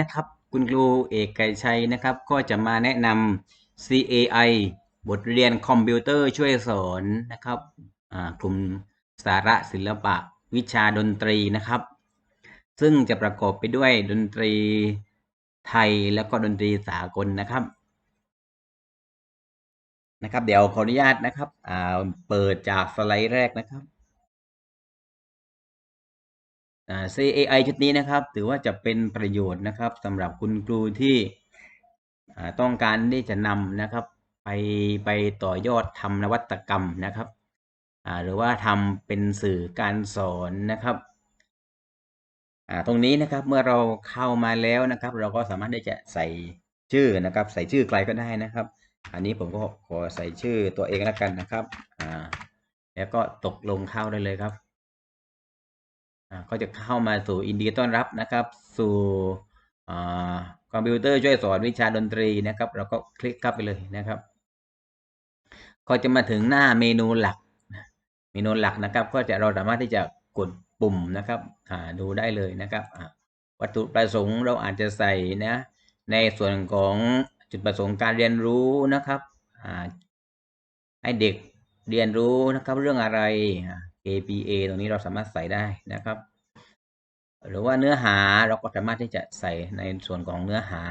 นะครับ คุณครูเอกไกชัยนะครับ ก็จะมาแนะนำ CAI บทเรียนคอมพิวเตอร์ช่วยสอนนะครับกลุ่มสาระศิลปะวิชาดนตรีนะครับ ซึ่งจะประกอบไปด้วยดนตรีไทยแล้วก็ดนตรีสากลนะครับนะครับ เดี๋ยวขออนุญาตนะครับเปิดจากสไลด์แรกนะครับ CAI ชุดนี้นะครับ ถือว่าจะเป็นประโยชน์นะครับสำหรับคุณครูที่ต้องการที่จะนำนะครับ ไปไปต่อยอดทำนวัตกรรมนะครับหรือว่าทำเป็นสื่อการสอนนะครับตรงนี้นะครับเมื่อเราเข้ามาแล้วนะครับ เราก็สามารถที่จะใส่ชื่อนะครับ ใส่ชื่อใครก็ได้นะครับ อันนี้ผมก็ขอใส่ชื่อตัวเองแล้วกันนะครับแล้วก็ตกลงเข้าได้เลยครับ ก็จะเข้ามาสู่อินดีต้อนรับนะครับ สู่คอมพิวเตอร์ช่วยสอนวิชาดนตรีนะครับ เราก็คลิกเข้าไปเลยนะครับ ก็จะมาถึงหน้าเมนูหลัก เมนูหลักนะครับ ก็จะเราสามารถที่จะกดปุ่มนะครับดูได้เลยนะครับวัตถุประสงค์เราอาจจะใส่นะในส่วนของจุดประสงค์การเรียนรู้นะครับให้เด็กเรียนรู้นะครับเรื่องอะไร APA ตรงนี้เราสามารถใส่ได้นะครับ หรือว่าเนื้อหาเราก็สามารถที่จะใส่ในส่วนของเนื้อหา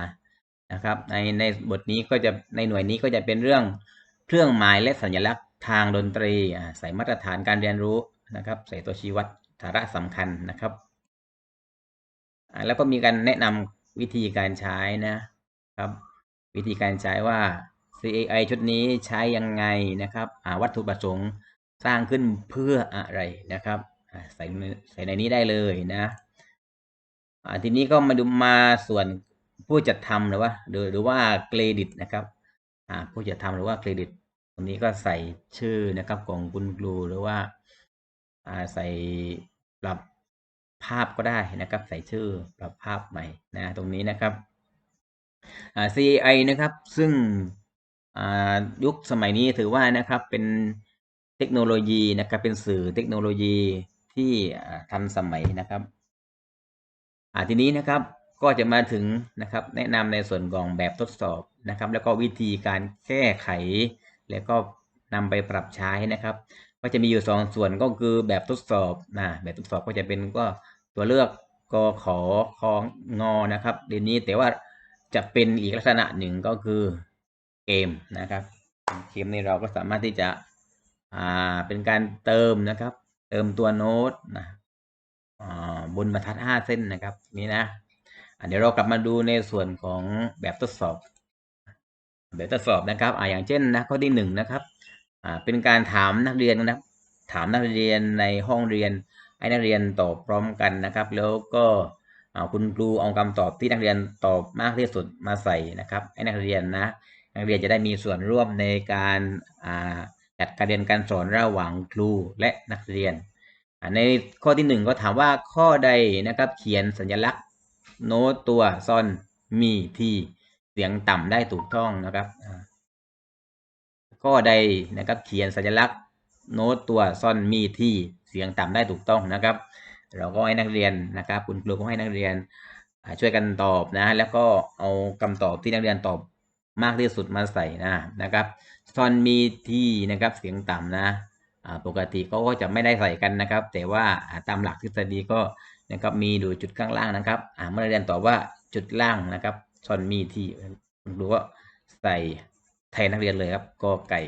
นะครับ ในในบทนี้ก็จะในหน่วยนี้ก็จะเป็นเรื่องเครื่องหมายและสัญลักษณ์ทางดนตรีใส่มาตรฐานการเรียนรู้นะครับ ใส่ตัวชี้วัดสาระสำคัญนะครับ แล้วก็มีการแนะนำวิธีการใช้นะครับ วิธีการใช้ว่า CAI ชุดนี้ใช้ยังไงนะครับวัตถุประสงค์ สร้างขึ้นเพื่ออะไรนะครับใส่ใส่ในนี้ได้เลยนะทีนี้ก็มาดูมาส่วนผู้จัดทำหรือว่าหรือว่าเครดิตนะครับผู้จัดทำหรือว่าเครดิตตรงนี้ก็ใส่ชื่อนะครับของคุณครูหรือว่าใส่ปรับภาพก็ได้นะครับ ใส่ชื่อปรับภาพใหม่นะตรงนี้นะครับ CAI นะครับซึ่งยุคสมัยนี้ถือว่านะครับเป็น เทคโนโลยีนะครับ เป็นสื่อเทคโนโลยีที่ทันสมัยนะครับทีนี้นะครับก็จะมาถึงนะครับ แนะนำในส่วนของแบบทดสอบนะครับ แล้วก็วิธีการแก้ไข แล้วก็นำไปปรับใช้นะครับ ก็จะมีอยู่สองส่วนก็คือแบบทดสอบนะแบบทดสอบก็จะเป็นก็ตัวเลือกกขอคองงอนะครับเดี๋ยวนี้แต่ว่าจะเป็นอีกลักษณะหนึ่งก็คือเกมนะครับเกมนี้เราก็สามารถที่จะ อ่าเป็นการเติมนะครับ เติมตัวโน้ตนะบนบรรทัดห้าเส้นนะครับนี่นะเดี๋ยวเรากลับมาดูในส่วนของแบบทดสอบ แบบทดสอบนะครับอ่าอย่างเช่นนะข้อที่หนึ่งนะครับอ่าเป็นการถามนักเรียนนะถามนักเรียนในห้องเรียนให้นักเรียนตอบพร้อมกันนะครับ แล้วก็คุณครูเอาคำตอบที่นักเรียนตอบมากที่สุดมาใส่นะครับ ให้นักเรียนนะ นักเรียนจะได้มีส่วนร่วมในการ จัดการเรียนการสอนระหว่างครูและนักเรียน ในข้อที่หนึ่งก็ถามว่าข้อใดนะครับเขียนสัญลักษณ์โน้ตตัวซอนมีทีเสียงต่ำได้ถูกต้องนะครับข้อใดนะครับเขียนสัญลักษณ์โน้ตตัวซอนมีทีเสียงต่ำได้ถูกต้องนะครับ เราก็ให้นักเรียนนะครับ คุณครูก็ให้นักเรียนช่วยกันตอบนะ แล้วก็เอาคำตอบที่นักเรียนตอบมากที่สุดมาใส่นะนะครับ ซอนมีที่นะครับเสียงต่ำนะปกติเขาก็จะไม่ได้ใส่กันนะครับ แต่ว่าตามหลักทฤษฎีก็นะครับมีดูจุดข้างล่างนะครับเมื่อเรียนตอบว่าจุดล่างนะครับชอนมีที่ดูว่าใส่แทนนักเรียนเลยครับก็ไก่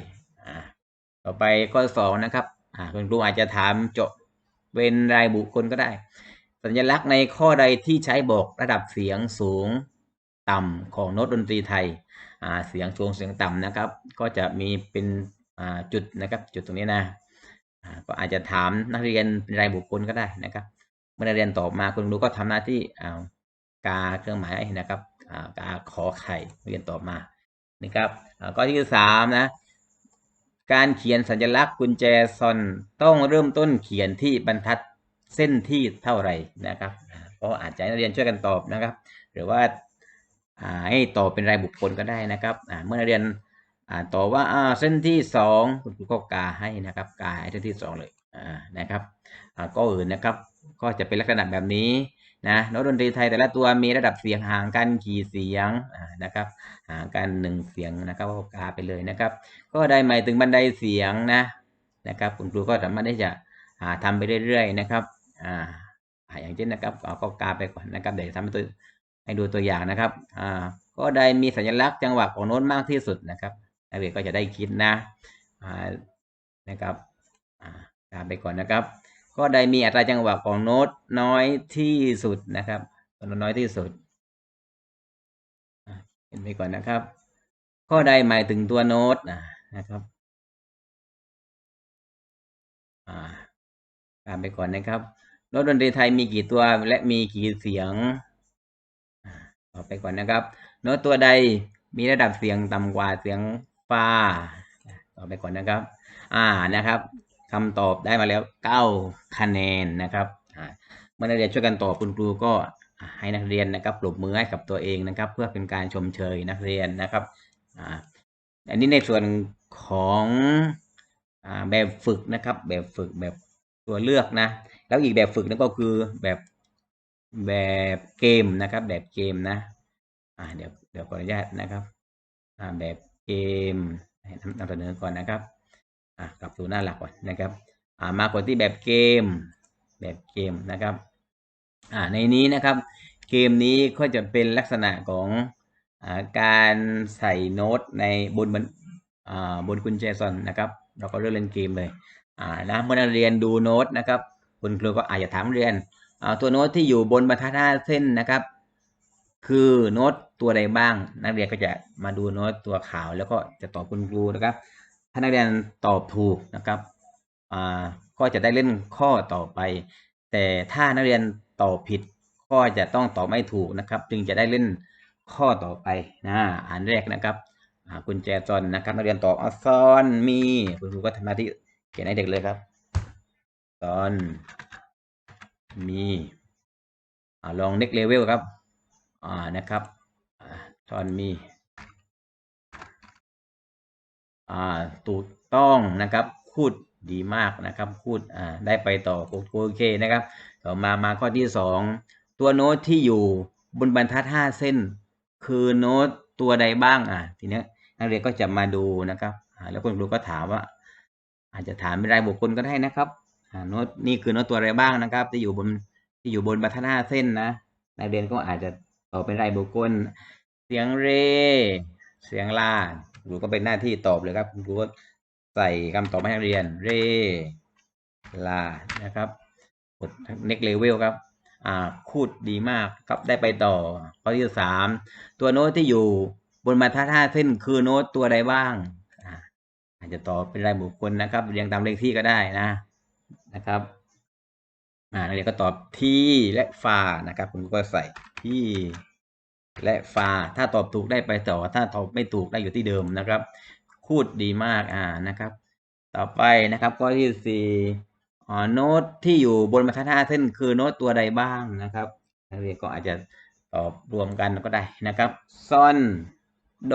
ต่อไปข้อสองนะครับคุณครูอาจจะถามจบเป็นรายบุคคลก็ได้ สัญลักษณ์ในข้อใดที่ใช้บอกระดับเสียงสูง ต่ำของโน้ตดนตรีไทยเสียงสูงเสียงต่ำนะครับ ก็จะมีเป็นจุดนะครับจุดตรงนี้นะก็อาจจะถามนักเรียนเป็นรายบุคคลก็ได้นะครับ เมื่อนักเรียนตอบมาคุณครูก็ทำหน้าที่กาเครื่องหมายนะครับกาขอไข่เรียนตอบมานะครับก็ที่สามนะการเขียนสัญลักษณ์กุญแจซอนต้องเริ่มต้นเขียนที่บรรทัดเส้นที่เท่าไหร่นะครับก็อาจจะนักเรียนช่วยกันตอบนะครับ หรือว่า ให้ตอบเป็นรายบุคคลก็ได้นะครับเมื่อนักเรียนต่อว่าเส้นที่สองคุณครูก็กาให้นะครับกาให้เส้นที่สองเลยนะครับก็อื่นนะครับก็จะเป็นลักษณะแบบนี้นะโน้ตดนตรีไทยแต่ละตัวมีระดับเสียงห่างกันกี่เสียงนะครับห่างกันหนึ่งเสียงนะครับก็กาไปเลยนะครับ ก็ได้หมายถึงบันไดเสียงนะนะครับ คุณครูก็สามารถที่จะหาทำไปเรื่อยๆนะครับอ่าอย่างเช่นนะครับก็กาไปก่อนนะครับเดี๋ยวทำให้ตัว ให้ดูตัวอย่างนะครับอ่าก็ได้มีสัญลักษณ์จังหวะของโน้ตมากที่สุดนะครับนักเรียนก็จะได้คิดนะอ่านะครับอ่ากาไปก่อนนะครับ ก็ได้มีอัตราจังหวะของโน้ตน้อยที่สุดนะครับโน้ตน้อยที่สุดเห็นไปก่อนนะครับ ข้อใดหมายถึงตัวโน้ตนะครับอ่าตามไปก่อนนะครับโน้ตดนตรีไทยมีกี่ตัวและมีกี่เสียง อไปก่อนนะครับ โน้ตตัวใดมีระดับเสียงต่ำกว่าเสียงฟาต่อไปก่อนนะครับ อ่านะครับคำตอบได้มาแล้วเก้าคะแนนนะครับเมื่อนักเรียนช่วยกันตอบคุณครูก็ให้นักเรียนนะครับปรบมือให้กับตัวเองนะครับ เพื่อเป็นการชมเชยนักเรียนนะครับอ่าอันนี้ในส่วนของอแบบฝึกนะครับ แบบฝึกแบบตัวเลือกนะ แล้วอีกแบบฝึกนั่นก็คือแบบ แบบเกมนะครับ แบบเกมนะอ่าเดี๋ยวเดี๋ยวขออนุญาตนะครับอ่าแบบเกมนำเสนอก่อนนะครับอ่ากลับสู่หน้าหลักก่อนนะครับอ่ามากดที่แบบเกม แบบเกมนะครับอ่าในนี้นะครับ เกมนี้ก็จะเป็นลักษณะของอ่าการใส่โน้ตในบนบนอ่าบนกุญแจซอนนะครับ เราก็เริ่มเล่นเกมเลยอ่านะเมื่อนักเรียนดูโน้ตนะครับคุณครูก็อาจจะถามเรียน ตัวโน้ตที่อยู่บนบรรทัดห้าเส้นนะครับ คือโน้ตตัวใดบ้าง นักเรียนก็จะมาดูโน้ตตัวขาวแล้วก็จะตอบคุณครูนะครับ ถ้านักเรียนตอบถูกนะครับก็จะได้เล่นข้อต่อไป แต่ถ้านักเรียนตอบผิดก็จะต้องตอบไม่ถูกนะครับ จึงจะได้เล่นข้อต่อไปนะอันแรกนะครับกุญแจซอนนะครับนักเรียนตอบอซอนมีคุณครูก็ทำหน้าที่เขียนให้เด็กเลยครับซอน มีอลองเน็กเลเวลครับนะครับซอนมีถูกต้องนะครับพูดดีมากนะครับพูดได้ไปต่อโอเคนะครับ ต่อมามาข้อที่สองตัวโน้ตที่อยู่บนบรรทัดห้าเส้น คือโน้ตตัวใดบ้างอ่าทีนี้นักเรียนก็จะมาดูนะครับแล้วคุณครูก็ถามว่า อาจจะถามเป็นรายบุคคลก็ได้นะครับ โน้ตนี่คือโน้ตตัวอะไรบ้างนะครับ ที่อยู่บนที่อยู่บนบรรทัดห้าเส้นนะนักเรียนก็อาจจะตอบเป็นรายบุคคล เสียงเร เสียงลาครูก็เป็นหน้าที่ตอบเลยครับคุณครูก็ใส่คำตอบให้นักเรียน เร ลา นะครับกด next level ครับ อ่าคูดดีมากครับได้ไปต่อข้อที่สามตัวโน้ตที่อยู่บนบรรทัดห้าเส้นคือโน้ตตัวใดบ้างอ่าอาจจะตอบเป็นรายบุคคลนะครับ เรียงตามเลขที่ก็ได้นะ นะครับอ่านักเรียนก็ตอบที่และฟานะครับคุณก็ใส่ที่และฟาถ้าตอบถูกได้ไปต่อ ถ้าตอบไม่ถูกได้อยู่ที่เดิมนะครับ คูดดีมากอ่านะครับ ต่อไปนะครับข้อที่สี่โน้ตที่อยู่บนบรรทัดห้าเส้นคือโน้ตตัวใดบ้างนะครับนักเรียนก็อาจจะตอบรวมกันก็ได้นะครับซอนโด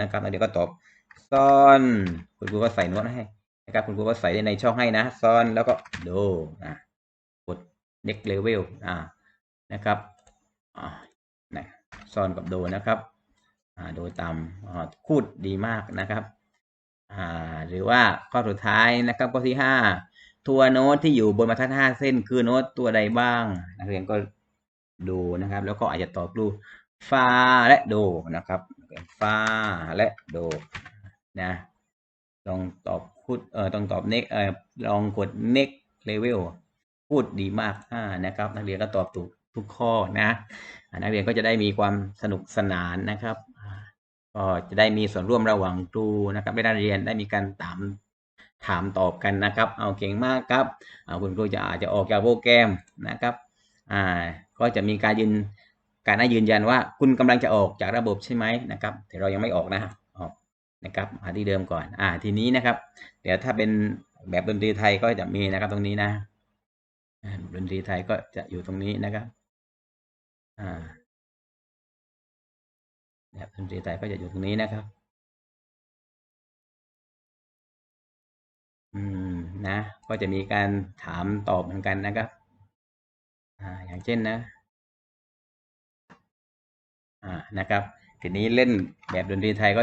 นะครับนักเรียนก็ตอบซอนคุณครูก็ใส่โน้ตให้ นะครับคุณครูก็ใส่ในช่องให้นะซอนแล้วก็โดนะกด next level อ่านะครับอ่านะซอนกับโดนะครับอ่าโดตามอ่าคูดดีมากนะครับอ่าหรือว่าข้อสุดท้ายนะครับข้อที่ห้าตัวโน้ตที่อยู่บนบรรทัดห้าเส้นคือโน้ตตัวใดบ้างนักเรียนก็ดูนะครับ แล้วก็อาจจะตอบดูฟาและโดนะครับฟาและโดนะ ลองตอบพูดเอ่อต้องตอบเน็กเอ่อลองกดเน็กเลเวลพูดดีมากอ่านะครับ นักเรียนก็ตอบถูกทุกข้อนะนักเรียนก็จะได้มีความสนุกสนานนะครับก็จะได้มีส่วนร่วมระหว่างครูนะครับได้เรียนได้มีการตามถามตอบกันนะครับ เอาเก่งมากครับคุณครูจะอาจจะออกจากโปรแกรมนะครับอ่าก็จะมีการยืนการให้ยืนยันว่าคุณกำลังจะออกจากระบบใช่ไหมนะครับแต่เรายังไม่ออกนะออก นะครับมาที่เดิมก่อน อ่า ทีนี้นะครับ เดี๋ยวถ้าเป็นแบบดนตรีไทยก็จะมีนะครับ ตรงนี้นะดนตรีไทยก็จะอยู่ตรงนี้นะครับ อ่าแบบดนตรีไทยก็จะอยู่ตรงนี้นะครับ อืมนะ ก็จะมีการถามตอบเหมือนกันนะครับ อ่า อย่างเช่นนะ อ่านะครับ ทีนี้เล่นแบบดนตรีไทยก็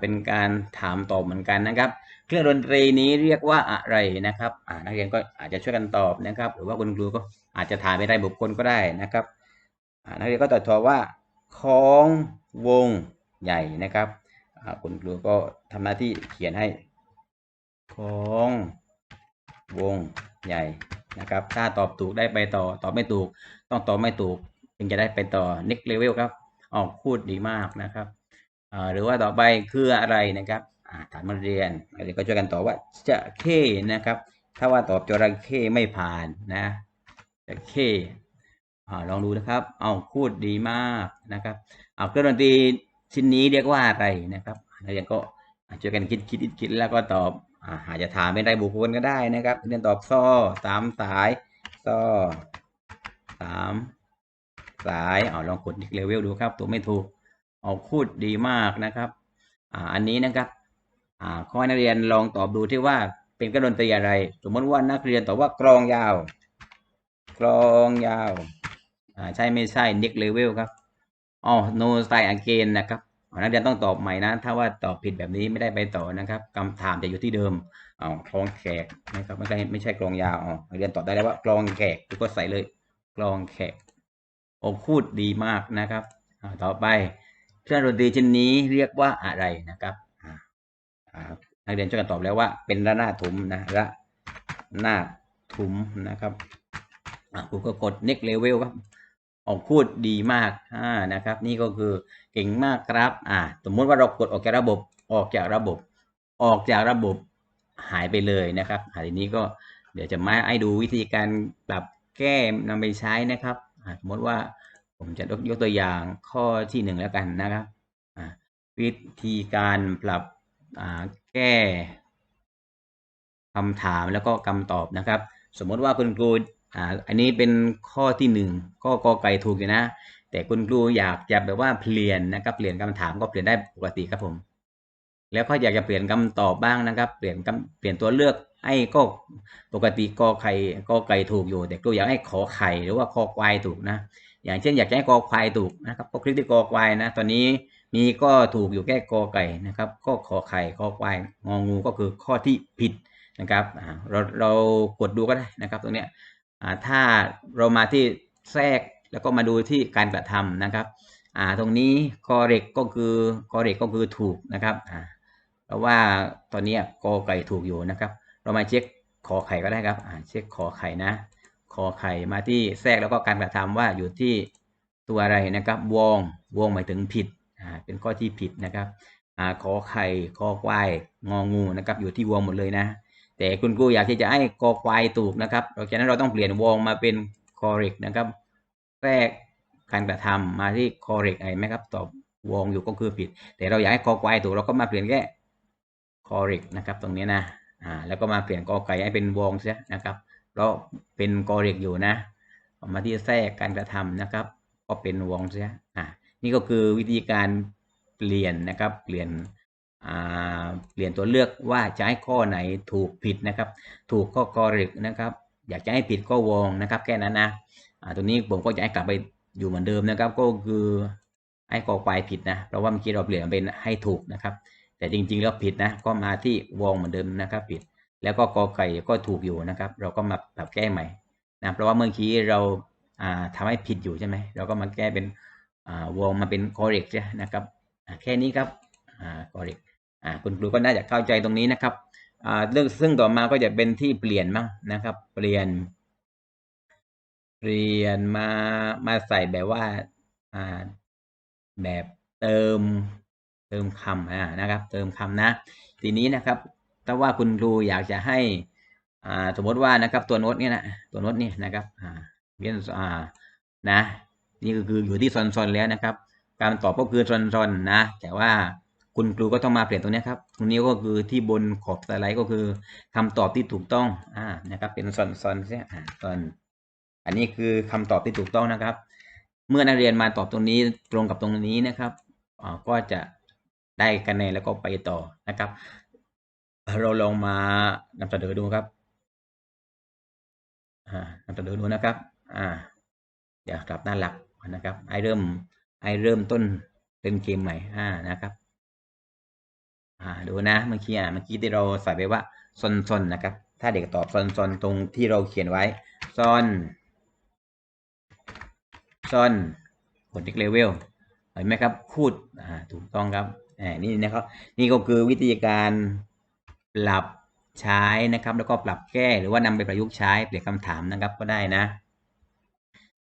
เป็นการถามตอบเหมือนกันนะครับ เครื่องดนตรีนี้เรียกว่าอะไรนะครับนักเรียนก็อาจจะช่วยกันตอบนะครับ หรือว่าคุณครูก็อาจจะถามเป็นรายบุคคลก็ได้นะครับนักเรียนก็ตอบว่าของวงใหญ่นะครับคุณครูก็ทำหน้าที่เขียนให้ของวงใหญ่นะครับ ถ้าตอบถูกได้ไปต่อ ตอบไม่ถูก ต้องตอบไม่ถูกจึงจะได้ไปต่อ next level ครับ ออกพูดดีมากนะครับ หรือว่าต่อไปคืออะไรนะครับถามนักเรียนนักเรียนก็ช่วยกันตอบว่าจะเข้นะครับ ถ้าว่าตอบจระเข้ไม่ผ่านนะจะเข้ลองดูนะครับ เอาพูดดีมากนะครับ เอาเครื่องดนตรีชิ้นนี้เรียกว่าอะไรนะครับนักเรียนก็ช่วยกันคิดคิดคิดแล้วก็ตอบอาจจะถามเป็นรายบุคคลก็ได้นะครับเรียนตอบซ้อสามสายซ้อสามสายเอาลองกดเลเวลดูครับ ตัวไม่ถูก ออกพูดดีมากนะครับอ่าอันนี้นะครับอ่าขอให้นักเรียนลองตอบดูที่ว่าเป็นเครื่องดนตรีอะไร สมมติว่านักเรียนตอบว่ากลองยาวกลองยาวอ่าใช่ไม่ใช่ next level ครับอ๋อ no style again นะครับนักเรียนต้องตอบใหม่นะ ถ้าว่าตอบผิดแบบนี้ไม่ได้ไปต่อนะครับคำถามจะอยู่ที่เดิมอ๋อกลองแขกนะครับไม่ใช่ไม่ใช่กลองยาวอ๋อนักเรียนตอบได้แล้วว่ากลองแขกก็ใส่เลยกลองแขกโอ้พูดดีมากนะครับอ่าต่อไป เครื่องดนตรีชิ้นนี้เรียกว่าอะไรนะครับอ่าอ่านักเรียนช่วยกันตอบแล้วว่า เป็นระนาดถุมนะระนาดถุมนะครับอ่าครูก็กด next level ครับออกพูดดีมากอ่านะครับ นี่ก็คือเก่งมากครับอ่าสมมุติว่าเรากดออกจากระบบออกจากระบบ ออกจากระบบหายไปเลยนะครับอ่าทีนี้ก็เดี๋ยวจะมาให้ดูวิธีการปรับแก้นำไปใช้นะครับอ่าสมมติว่า ผมจะยกตัวอย่างข้อที่หนึ่งแล้วกันนะครับ วิธีการปรับแก้คำถามแล้วก็คำตอบนะครับ สมมติว่าคุณครูอ,อันนี้เป็นข้อที่หนึ่งข้อกอไก่ถูกอยู่นะ แต่คุณครูอยากจะแบบว่าเปลี่ยนนะครับเปลี่ยนคำถามก็เปลี่ยนได้ปกติครับผม แล้วก็อยากจะเปลี่ยนคำตอบบ้างนะครับ เปลี่ยนคำเปลี่ยนตัวเลือกให้ก็ปกติกอไข่กอไก่ถูกอยู่ แต่ครูอยากให้ขอไข่หรือว่าคอควายถูกนะ อย่างเช่น อยากให้กอควายถูกนะครับก็คลิกที่กอควายนะ ตอนนี้มีก็ถูกอยู่แค่กอไก่นะครับ ก็ขอไข่คอควายงองูก็คือข้อที่ผิดนะครับเราเรากดดูก็ได้นะครับ ตรงเนี้ยถ้าเรามาที่แทรกแล้วก็มาดูที่การกระทำนะครับ ตรงนี้คอเร็กก็คือคอเร็กก็คือถูกนะครับ ราะว่าตอนนี้กอไก่ถูกอยู่นะครับ เรามาเช็คขอไข่ก็ได้ครับเช็คขอไข่นะ ขอไข่มาที่แทรกแล้วก็การกระทำว่าอยู่ที่ตัวอะไรนะครับ วง วงหมายถึงผิด เป็นข้อที่ผิดนะครับอขอไข่ขอควายงองูนะครับ อยู่ที่วงหมดเลยนะ แต่คุณครูอยากที่จะให้กอควายถูกนะครับเพราะฉะนั้นเราต้องเปลี่ยนวงมาเป็น correct นะครับ แทรกการกระทำมาที่ correct อะไหมครับ ตอบวงอยู่ก็คือผิด แต่เราอยากให้กอควายถูกเราก็มาเปลี่ยนแค่ correct นะครับตรงนี้นะอ่าแล้วก็มาเปลี่ยนกอไก่ให้เป็นวงเสียนะครับเพราะเป็นกอเร็กอยู่นะมาที่แทรกการกระทำนะครับ ก็เป็นวงเสียอ่านี่ก็คือวิธีการเปลี่ยนนะครับเปลี่ยนอ่าเปลี่ยนตัวเลือกว่าจะให้ข้อไหนถูกผิดนะครับ ถูกก็กอร็กนะครับ อยากจะให้ผิดก็วงนะครับ แค่นั้นนะอ่าตัวนี้ผมก็จะให้กลับไปอยู่เหมือนเดิมนะครับ ก็คือให้กอควายผิดนะเพราะว่าเมื่อกี้เราเปลี่ยนเป็นให้ถูกนะครับ แต่จริงๆแล้วผิดนะก็มาที่วงเหมือนเดิมนะครับผิด แล้วก็กอไก่ก็ถูกอยู่นะครับ เราก็มาปรับแก้ใหม่นะเพราะว่าเมื่อกี้เราอ่าทำให้ผิดอยู่ใช่ไหมเราก็มาแก้เป็นอ่าวงมาเป็น correct ใช่นะครับแค่นี้ครับอ่า correct อ่าคุณครูก็น่าจะเข้าใจตรงนี้นะครับอ่าเรื่องซึ่งต่อมาก็จะเป็นที่เปลี่ยนมั้งนะครับ เปลี่ยน เปลี่ยนมามาใส่แบบว่าอ่าแบบเติม เติมคำอ่านะครับ เติมคำนะ ทีนี้นะครับ ถ้าว่าคุณครูอยากจะให้อ่าสมมติว่านะครับตัวโน้ตเนี่ยนะตัวโน้ตเนี่ยนะครับอ่าเรียนอ่านะนี่ก็คืออยู่ที่ซอนซอนแล้วนะครับ การตอบก็คือซอนซอนนะ แต่ว่าคุณครูก็ต้องมาเปลี่ยนตรงนี้ครับตรงนี้ก็คือที่บนขอบสไลด์ก็คือคำตอบที่ถูกต้องอ่านะครับ เป็นซอนซอนใช่อ่าซอนอันนี้คือคำตอบที่ถูกต้องนะครับ เมื่อนักเรียนมาตอบตรงนี้ตรงกับตรงนี้นะครับอ่าก็จะ ได้คะแนนแล้วก็ไปต่อนะครับ เราลองมานำเสนอดูครับนำเสนอดูนะครับอ่าเดี๋ยวกลับหน้าหลักนะครับให้เริ่มให้เริ่มต้นเล่นเกมใหม่อ่านะครับอ่าดูนะเมื่อกี้อ่าเมื่อกี้ที่เราใส่ไปว่าซนซนนะครับ ถ้าเด็กตอบซนซนตรงที่เราเขียนไว้ซนซนกดอีกเลเวลเห็นไหมครับคูดอ่าถูกต้องครับ อ่านี่นะครับ นี่ก็คือวิธีการปรับใช้นะครับ แล้วก็ปรับแก้หรือว่านำไปประยุกต์ใช้เปลี่ยนคำถามนะครับก็ได้นะ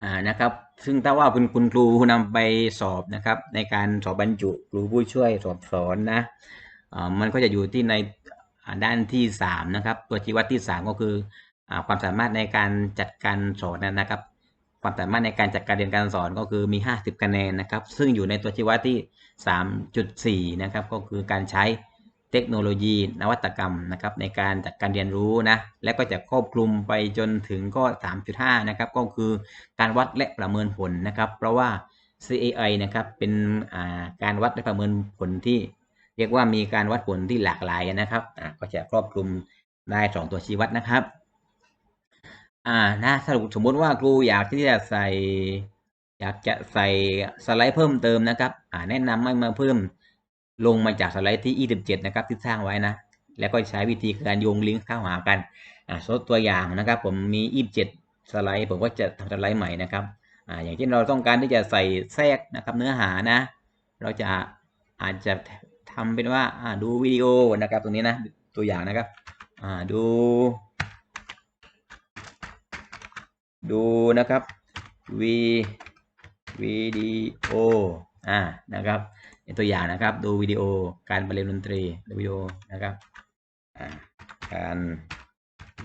อ่านะครับ ซึ่งถ้าว่าคุณคุณครูนำไปสอบนะครับ ในการสอบบรรจุครูผู้ช่วยสอบสอนนะอ่ามันก็จะอยู่ที่ในด้านที่สามนะครับ ตัวชี้วัดที่สามก็คืออความสามารถในการจัดการสอนนะครับ ความสามารถในการจัดการเรียนการสอนก็คือมี 50 คะแนนนะครับ ซึ่งอยู่ในตัวชี้วัดที่ 3.4 นะครับก็คือการใช้เทคโนโลยีนวัตกรรมนะครับในการจัดการเรียนรู้นะและก็จะครอบคลุมไปจนถึงก็ 3.5 นะครับก็คือการวัดและประเมินผลนะครับ เพราะว่า CAI นะครับเป็นการวัดและประเมินผลที่ เรียกว่ามีการวัดผลที่หลากหลายนะครับก็จะครอบคลุมได้ 2 ตัวชี้วัดนะครับอ่านะสรุปสมมติว่าครูอยากที่จะใส่ อยากจะใส่สไลด์เพิ่มเติมนะครับอ่าแนะนำให้มาเพิ่มลงมาจากสไลด์ที่ 27 นะครับที่สร้างไว้นะ แล้วก็ใช้วิธีการโยงลิงก์เข้าหากันอ่าสตัวอย่างนะครับ ผมมี 27 สไลด์ ผมก็จะทำสไลด์ใหม่นะครับอ่าอย่างเช่นเราต้องการที่จะใส่แทรกนะครับเนื้อหานะ เราจะอาจจะทำเป็นว่าอ่าดูวิดีโอนะครับตรงนี้นะตัวอย่างนะครับอ่าดู ดูนะครับวี วิดีโออ่านะครับเป็นตัวอย่างนะครับ ดูวิดีโอการบรรเลงดนตรีดูวิดีโอนะครับการ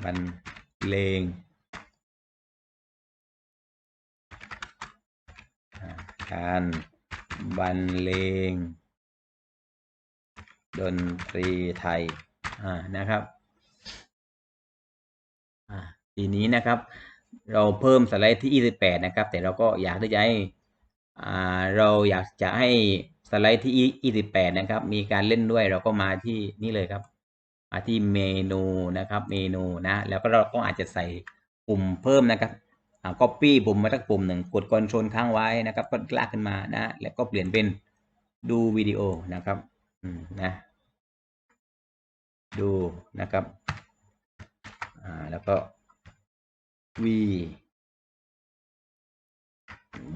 บรรเลงการบรรเลง ดนตรีไทยอ่านะครับทีนี้นะครับ เราเพิ่มสไลด์ที่ 28 นะครับ แต่เราก็อยากที่จะให้ เราอยากจะให้สไลด์ที่ 28 นะครับ มีการเล่นด้วยเราก็มาที่นี่เลยครับ มาที่เมนูนะครับ เมนูนะ แล้วก็เราก็อาจจะใส่ปุ่มเพิ่มนะครับอ่า copy ปุ่มมาสักปุ่มหนึ่งกด Ctrl ค้างไว้นะครับ ก็ลากขึ้นมานะ แล้วก็เปลี่ยนเป็นดูวิดีโอนะครับอืนะดูนะครับ อ่า แล้วก็ V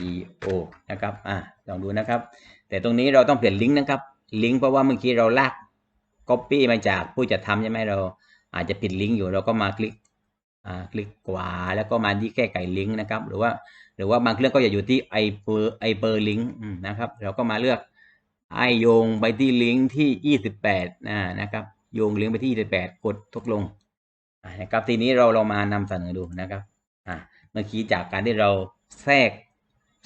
D O นะครับอ่าลองดูนะครับ แต่ตรงนี้เราต้องเปลี่ยนลิงก์นะครับ ลิงก์เพราะว่าเมื่อกี้เราลาก Copy มาจากผู้จัดทำใช่ไหมเราอาจจะปิดลิงก์อยู่เราก็มาคลิกอ่าคลิกขวาแล้วก็มาที่แก้ไขลิงก์นะครับ หรือว่าหรือว่าบางเครื่องก็จะอยู่ที่ไอเปอร์ไอเปอร์ลิงก์นะครับ เราก็มาเลือกไอโยงไปที่ลิงก์ที่ 28นะนะครับโยงลิงก์ไปที่ 28 กดทุกลงนะครับทีนี้เราเรามานำเสนอดูนะครับอ่าเมื่อกี้จากการที่เราแทรก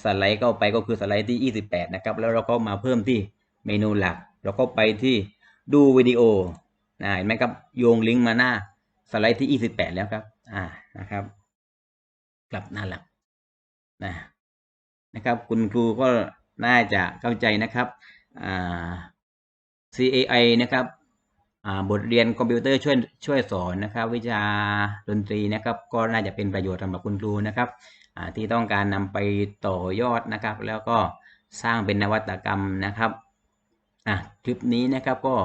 สไลด์เข้าไปก็คือสไลด์ที่ 28 นะครับ แล้วเราก็มาเพิ่มที่เมนูหลัก เราก็ไปที่ดูวิดีโอนะเห็นไหมครับโยงลิงก์มาหน้าสไลด์ที่ 28 แล้วครับ อ่านะครับ กลับหน้าหลักนะนะครับ คุณครูก็น่าจะเข้าใจนะครับอ่า CAI นะครับอ่าบทเรียนคอมพิวเตอร์ช่วยช่วยสอนนะครับ วิชาดนตรีนะครับ ก็น่าจะเป็นประโยชน์สำหรับคุณครูนะครับ ที่ต้องการนำไปต่อยอดนะครับ แล้วก็สร้างเป็นนวัตกรรมนะครับอะคลิปนี้นะครับก็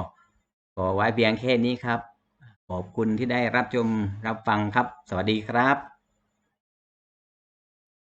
ขอไว้เพียงแค่นี้ครับ ขอบคุณที่ได้รับชมรับฟังครับ สวัสดีครับ